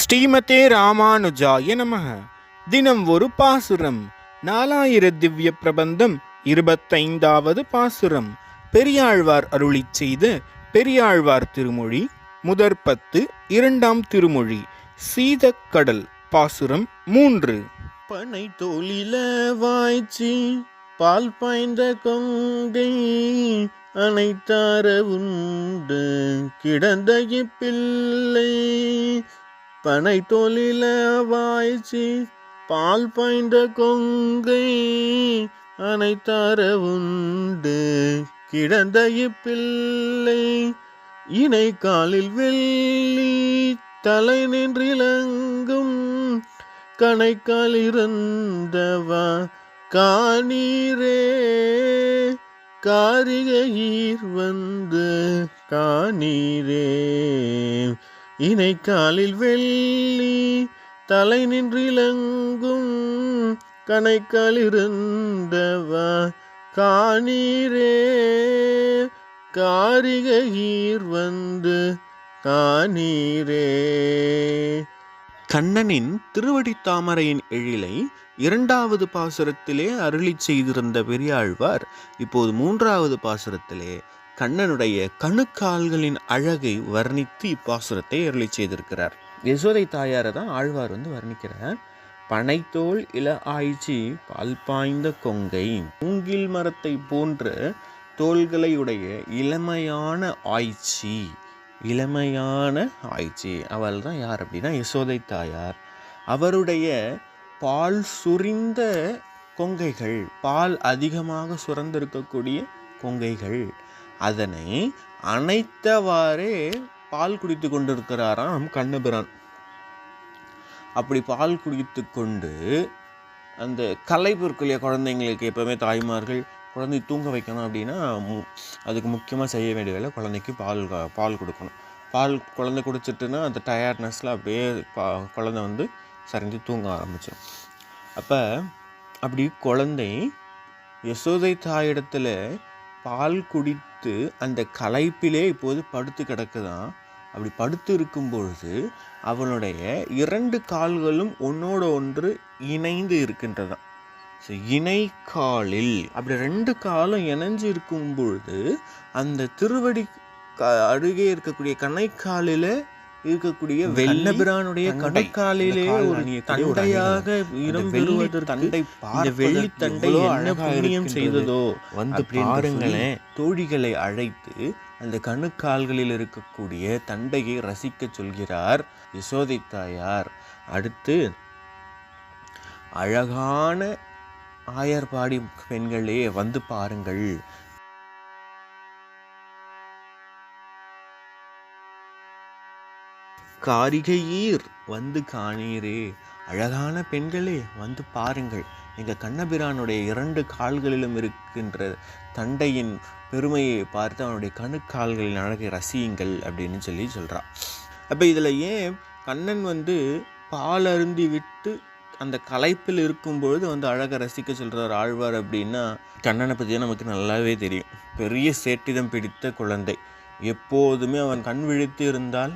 ஸ்ரீமதே ராமானுஜாய நமக. தினம் ஒரு பாசுரம். நாலாயிர திவ்ய பிரபந்தம் இருபத்தைந்தாவது பாசுரம். பெரியாழ்வார் அருளிச் செய்த பெரியாழ்வார் திருமொழி முதற் பத்து இரண்டாம் திருமொழி சீதக்கடல் பாசுரம் மூன்று. பனை தோலில வாய்ச்சி பால் பாய்ந்த கொங்கை அனைத்தார உண்டு கிடந்த பிள்ளை பனை தொழில வாய்ச்சி பால் பாய்ந்த கொங்கை அனைத்தார உண்டு கிடந்த இப்பிள்ளை இணை காலில் வெள்ளி தலை நின்றிலங்கும். கணைக்கால் இருந்தவா காணீரே? காரிகையீர் வந்து காணீரே? இணை காலில் வெள்ளி தலை நின்றிலங்கும் கணைக்காலிருந்தவா? காணீரே காரிகீர் வந்து காணீரே. கண்ணனின் திருவடித்தாமரையின் எழிலை இரண்டாவது பாசுரத்திலே அருளிச் செய்திருந்த பெரியாழ்வார் இப்போது மூன்றாவது பாசுரத்திலே கண்ணனுடைய கணுக்கால்களின் அழகை வர்ணித்து இப்பாசுரத்தை அருளிச் செய்திருக்கிறார். யசோதை தாயாரை தான் ஆழ்வார் வந்து வர்ணிக்கிறார். பனைத்தோல் இள ஆய்ச்சி பால் பாய்ந்த கொங்கை மூங்கில் மரத்தை போன்ற தோள்களை உடைய இளமையான ஆய்ச்சி இளமையான ஆய்ச்சி. அவள் தான் யார் அப்படின்னா யசோதை தாயார். அவருடைய பால் சுரிந்த கொங்கைகள் பால் அதிகமாக சுரந்திருக்கக்கூடிய கொங்கைகள். அதனை அனைத்தவாறே பால் குடித்து கொண்டிருக்கிறாராம் கண்ணபிரான். அப்படி பால் குடித்து கொண்டு அந்த கலை பொருட்களைய குழந்தைங்களுக்கு எப்போவுமே தாய்மார்கள் குழந்தை தூங்க வைக்கணும் அப்படின்னா மு- அதுக்கு முக்கியமாக செய்ய வேண்டிய வேலை குழந்தைக்கு பால் பால் கொடுக்கணும். பால் குழந்தை குடிச்சிட்டுன்னா அந்த டயர்ட்னஸில் அப்படியே பா குழந்தை வந்து சரிஞ்சு தூங்க ஆரம்பிச்சிடும் அப்போ அப்படி குழந்தை யசோதை தாயிடத்தில் பால் குடித்து அந்த களைப்பிலே இப்போது படுத்து கிடக்குதான். அப்படி படுத்து இருக்கும் பொழுது அவனுடைய இரண்டு கால்களும் ஒன்றோட ஒன்று இணைந்து இருக்கின்றதான் ஸோ இணைக்காலில் அப்படி ரெண்டு காலும் இணைஞ்சு இருக்கும் பொழுது அந்த திருவடி க- அருகே இருக்கக்கூடிய கணைக்காலில் இருக்கக்கூடிய வெள்ளபிரானுடைய கால் ஒரு தண்டையாக இடம் தண்டை இந்த வெள்ளி தண்டை எவ்வளோ என்ன புண்ணியம். செய்ததோ வந்து பாருங்களேன் தோழிகளை அழைத்து அந்த கணுக்கால்களில் இருக்கக்கூடிய தண்டையை ரசிக்கச் சொல்கிறார் யசோதை தாயார். அடுத்து அழகான ஆயர்பாடி பெண்களே வந்து பாருங்கள். காரிகையீர் வந்து காணீரே. அழகான பெண்களே வந்து பாருங்கள். எங்கள் கண்ணபிரானுடைய இரண்டு கால்களிலும் இருக்கின்ற தண்டையின் பெருமையை பார்த்து அவனுடைய கணுக்கால்களின் அழகை ரசியுங்கள் அப்படின்னு சொல்லி சொல்கிறான் அப்போ இதில் ஏன் கண்ணன் வந்து பால் அருந்தி விட்டு அந்த களைப்பில் இருக்கும்பொழுது வந்து அழகை ரசிக்க சொல்கிறார் ஆழ்வார் அப்படின்னா கண்ணனை பற்றியே நமக்கு நல்லாவே தெரியும். பெரிய சேட்டிதம் பிடித்த குழந்தை. எப்போதுமே அவன் கண் விழித்து இருந்தால்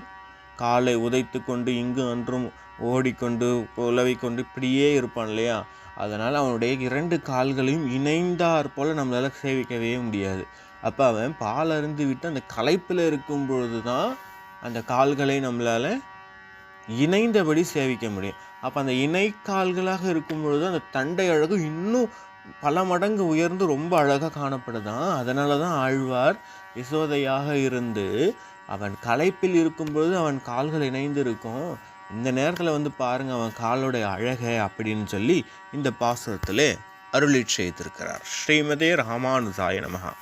காலை உதைத்து கொண்டு இங்கு அன்றும் ஓடிக்கொண்டு உலவிக்கொண்டு இப்படியே இருப்பான் இல்லையா? அதனால் அவனுடைய இரண்டு கால்களையும் இணைந்தாற் போல் நம்மளால் சேவிக்கவே முடியாது. அப்போ அவன் பால் அருந்து விட்டு அந்த களைப்பில் இருக்கும் பொழுது தான் அந்த கால்களை நம்மளால் இணைந்தபடி சேவிக்க முடியும். அப்போ அந்த இணை கால்களாக இருக்கும் பொழுது அந்த தண்டை அழகு இன்னும் பல மடங்கு உயர்ந்து ரொம்ப அழகாக காணப்படுதான். அதனால தான் ஆழ்வார் யசோதையாக இருந்து அவன் களைப்பில் இருக்கும்பொழுது அவன் கால்கள் இணைந்து இருக்கும் இந்த நேரத்தில் வந்து பாருங்க அவன் காலோடைய அழகை அப்படின்னு சொல்லி இந்த பாசுரத்தில் அருளி செய்திருக்கிறார். ஸ்ரீமதே ராமானுசாய நமகா